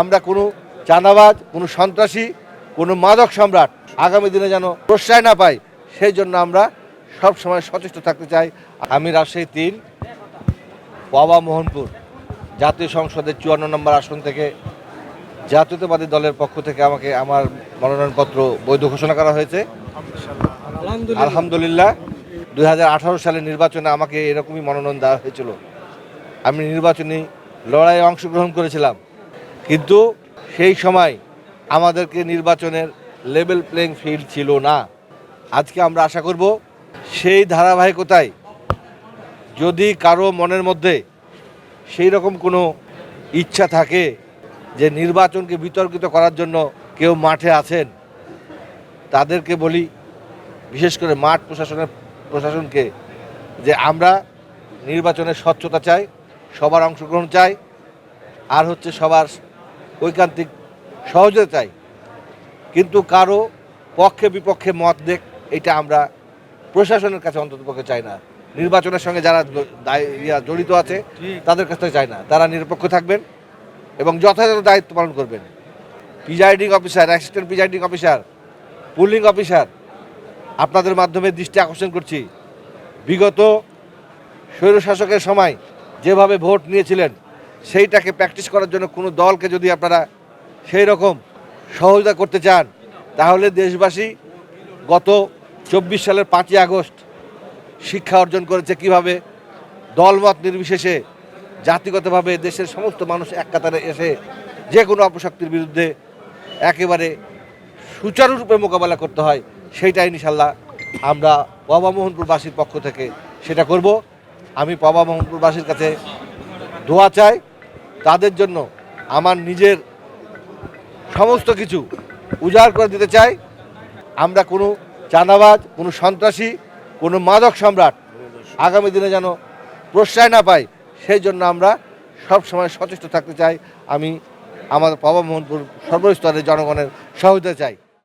আমরা কোনো চাঁদাবাজ কোনো সন্ত্রাসী কোনো মাদক সম্রাট আগামী দিনে যেন প্রশ্রয় না পাই সেই জন্য আমরা সব সময় সচেষ্ট থাকতে চাই। আমি রাজশাহী তিন বাবা মোহনপুর জাতীয় সংসদের চুয়ান্ন নম্বর আসন থেকে জাতীয়তাবাদী দলের পক্ষ থেকে আমাকে আমার মনোনয়নপত্র বৈধ ঘোষণা করা হয়েছে। আলহামদুলিল্লাহ। দু হাজার আঠারো সালের নির্বাচনে আমাকে এরকমই মনোনয়ন দেওয়া হয়েছিল। আমি নির্বাচনী লড়াইয়ে অংশগ্রহণ করেছিলাম। কিন্তু সেই সময় আমাদেরকে নির্বাচনের লেভেল প্লেইং ফিল্ড ছিল না। আজকে আমরা আশা করব সেই ধারাবাহিকতায় যদি কারও মনের মধ্যে সেই রকম কোনো ইচ্ছা থাকে যে নির্বাচনকে বিতর্কিত করার জন্য কেউ মাঠে আছেন, তাদেরকে বলি, বিশেষ করে মাঠ প্রশাসনের, প্রশাসনকে যে আমরা নির্বাচনের স্বচ্ছতা চাই, সবার অংশগ্রহণ চাই, আর হচ্ছে সবার ঐকান্তিক সহযোগিতা চাই। কিন্তু কারও পক্ষে বিপক্ষে মত দেখ এটা আমরা প্রশাসনের কাছে অন্ততপক্ষে চাই না। নির্বাচনের সঙ্গে যারা দায়- ইয়া জড়িত আছে তাদের কাছে চাই না। তারা নিরপেক্ষ থাকবেন এবং যথাযথ দায়িত্ব পালন করবেন। Presiding officer assistant presiding officer polling officer আপনাদের মাধ্যমে দৃষ্টি আকর্ষণ করছি। বিগত স্বৈরশাসকের সময় যেভাবে ভোট নিয়েছিলেন সেইটাকে প্র্যাকটিস করার জন্য কোনো দলকে যদি আপনারা সেই রকম সহযোগিতা করতে চান, তাহলে দেশবাসী গত চব্বিশ সালের পাঁচই আগস্ট শিক্ষা অর্জন করেছে কীভাবে, দলমত নির্বিশেষে জাতিগতভাবে দেশের সমস্ত মানুষ এক কাতারে এসে যে কোনো অপশক্তির বিরুদ্ধে একেবারে সুচারুরূপে মোকাবেলা করতে হয়, সেইটাই ইনশাল্লাহ আমরা বাবা মোহনপুরবাসীর পক্ষ থেকে সেটা করব। আমি বাবা মোহনপুরবাসীর কাছে দোয়া চাই। তাদের জন্য আমার নিজের সমস্ত কিছু উজাড় করে দিতে চাই। আমরা কোনো চাঁদাবাজ, কোনো সন্ত্রাসী, কোনো মাদক সম্রাট আগামী দিনে যেন প্রশ্রয় না পাই, সেই জন্য আমরা সব সময় সচেষ্ট থাকতে চাই। আমি আমার বাবা মোহনপুর সর্বস্তরের জনগণের সহযোগিতা চাই।